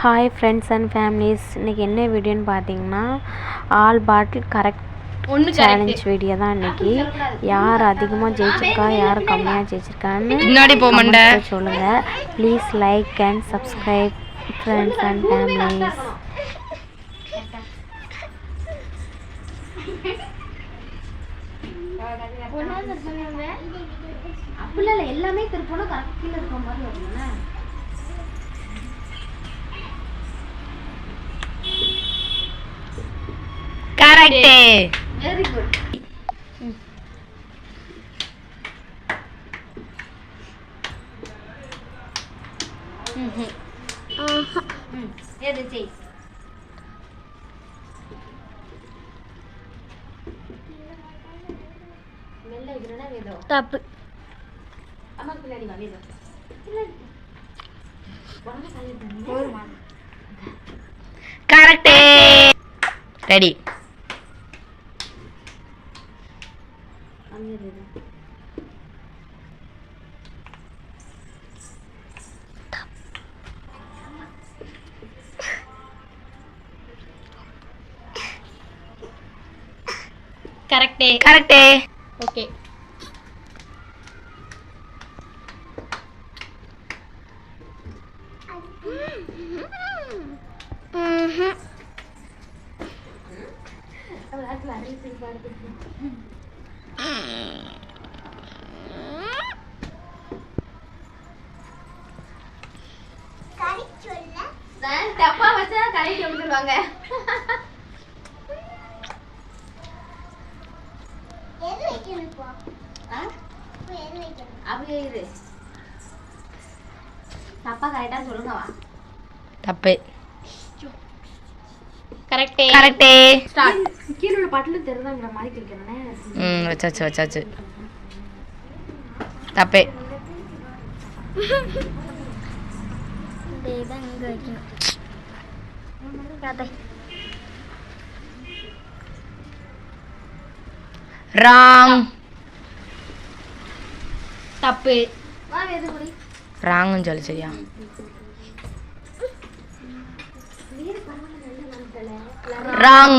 Hi friends and families இன்றைக்கி என்ன வீடியோன்னு பார்த்தீங்கன்னா ஆல் பாட்டில் கரெக்ட் ஒண்ணு சேலஞ்ச் வீடியோ தான் இன்னைக்கு. யார் அதிகமாக ஜெயிச்சிருக்கா யார் கம்மியாக ஜெயிச்சிருக்கான்னு பின்னாடி போ மண்டை. comment ல சொல்லுங்க please like and subscribe friends and families எல்லாமே திருப்பணும் கரெக்ட் கீழே இருக்கிற மாதிரி வரும்ல கரெக்ட் வெரி குட் எது செய் தப்பு. பின்னாடி வா correct ready correct. Correct. Okay. நான் தப்பா வச்சா கடைக்கு வந்துருவாங்க. அப்படியே இரு. தப்பா கரெக்டா சொல்லுங்க வா. தப்பு. கரெக்ட் கரெக்ட் ஸ்டார்ட் கீழே உள்ள பாட்டில் மாதிரி கேட்கிறேனே ம் வச்சாச்சு வச்சாச்சு. தப்பு. ராங் தப்பு. வா எது குடி. ராங்னு சொல்லு சரியா? ராங்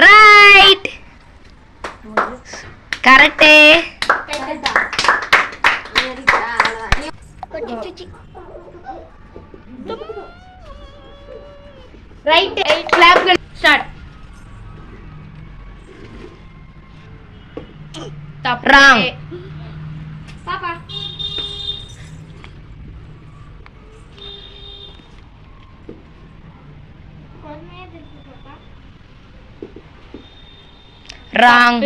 ரைட் கரெக்ட் கரெக்டா ரைட் கிளாப் ஸ்டார்ட் தப்பு ராங் பாப்பா ராங்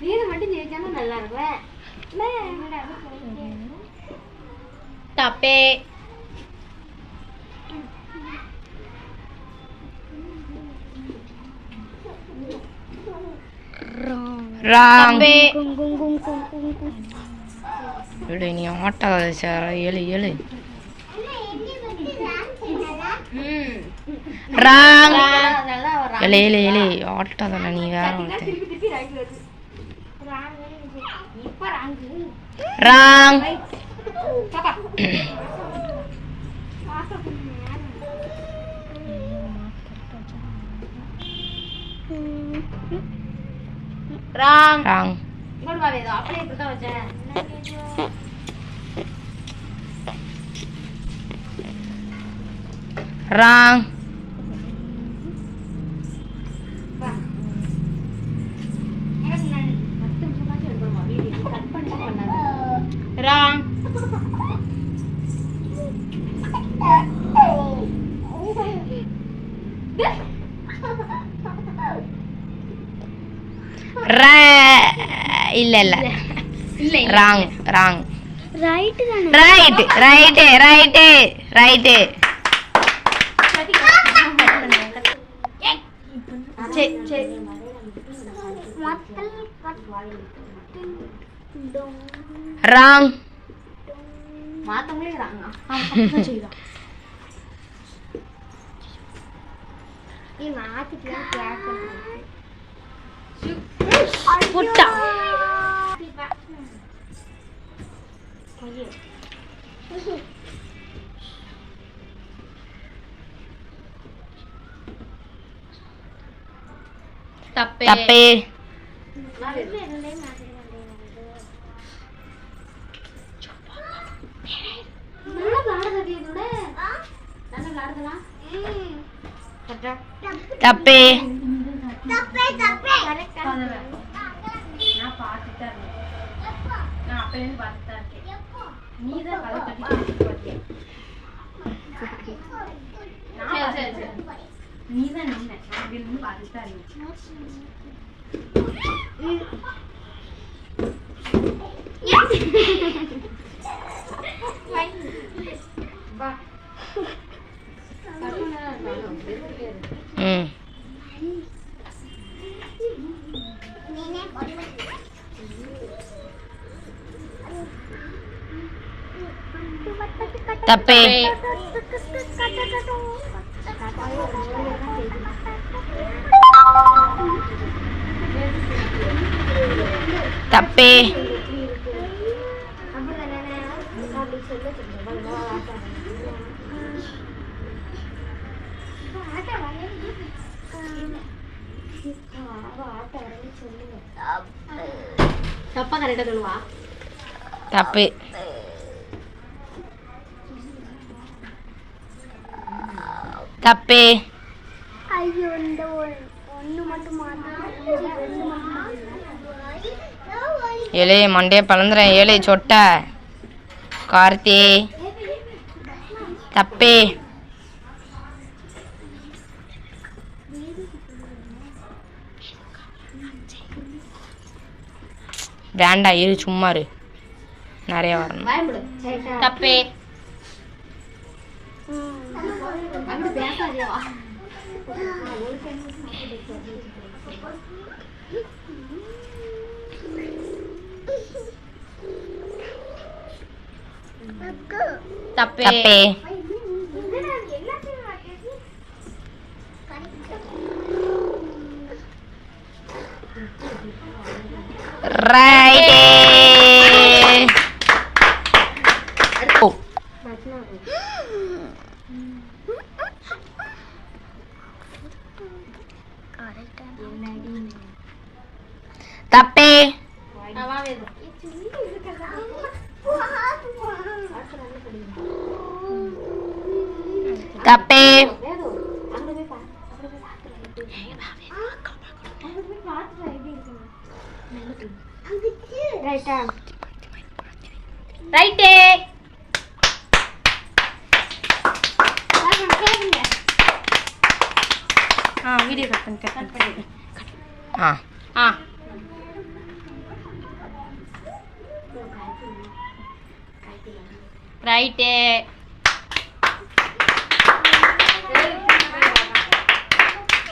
வீடு மட்டும் ஜெயிச்சானா நல்லா இருக்கும் தப்பே ராங். விடு நீ ஆட்டாத சார் ஏழு ஏழு ராங். ஏழு ஏழு ஏழு ஆட்டாத நீ வேற ஒருத்தன் ராங். ராங். ராங். இங்கோடு வா வேதம் அப்படியே இப்படி தான் வச்சேன். ராங் வா எனக்கு நான் பத்து நிமிஷமாச்சும் எடுக்கணுமா வீடியோ கட் பண்ணி பண்ணாது ராங் இல்ல இல்ல. Wrong wrong right right right right wrong மாத்தவங்களே ராங்கா மாத்திக்கலாம் புட்டா தப்பே தப்பே நல்லா விளாடுறது இதோட தப்பே விளாடுதலாம் தப்பே நான் பார்த்துட்டு தான் இருக்கேன். நான் அப்பலேருந்து பார்த்துட்டு தான் இருக்கேன். நீ தான் கதை கட்டி பார்த்தியா? சரி சரி சரி நீ தான் நின்ன நான் அப்படி இருந்து பார்த்துட்டு தான் தப்பே தப்பே தப்பா கரெக்டா சொல்லுவா தப்பு தப்பே. ஐயோ இந்த ஒண்ணு மட்டும் ஏலே மண்டே பழந்துறேன். ஏலே சொட்ட. கார்த்தி. தப்பே. வேண்டா இரு சும்மா இரு. நிறைய வரணும். தப்பே. அப்படி பேசாதே வா தப்பே தப்பே ரைட் ஓ தப்பே தப்பே ரைட்டா ரைட்டே ஆ வீடியோ கட் பண்ணி கட் பண்ணி ஆ ஆ ரைட்டே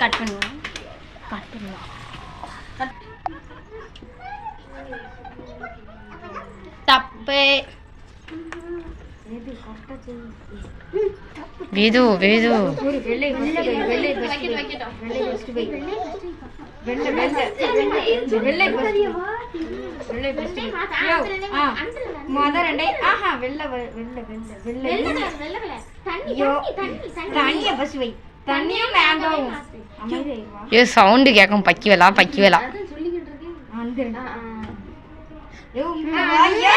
கட் பண்ணுவோம் கட் பண்ணுவோம் தப்பு. வேது வேது. வெள்ளை மொத ரெண்டே ஆஹா வெள்ளை வெள்ளை வெள்ளை வெள்ளை ஐயோ தண்ணிய வை. தண்ணியும் மேங்காவும் ஏ சவுண்டு கேட்கும் பக்கி வேலா பக்கி வேலா ஐயா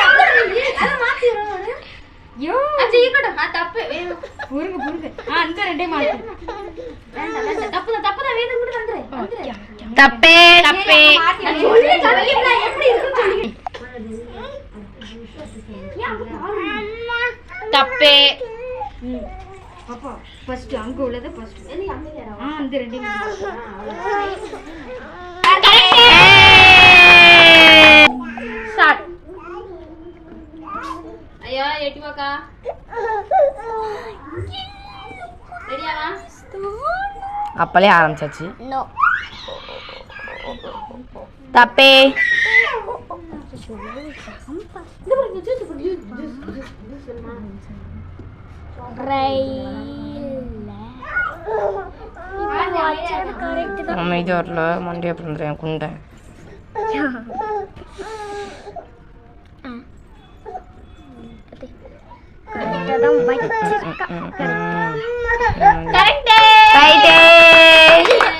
தப்பு. புருங்க తప్పే. ఫస్ట్ అనుకోలేదు ఫస్ట్. అంతే రెడ్డి అయ్యా ఎటువక అప్పలే ఆరంభించచ్చి తప్పే. அமைதியாக வரல மண்டியை பிறந்துறேன் குண்டை. கரெக்டாக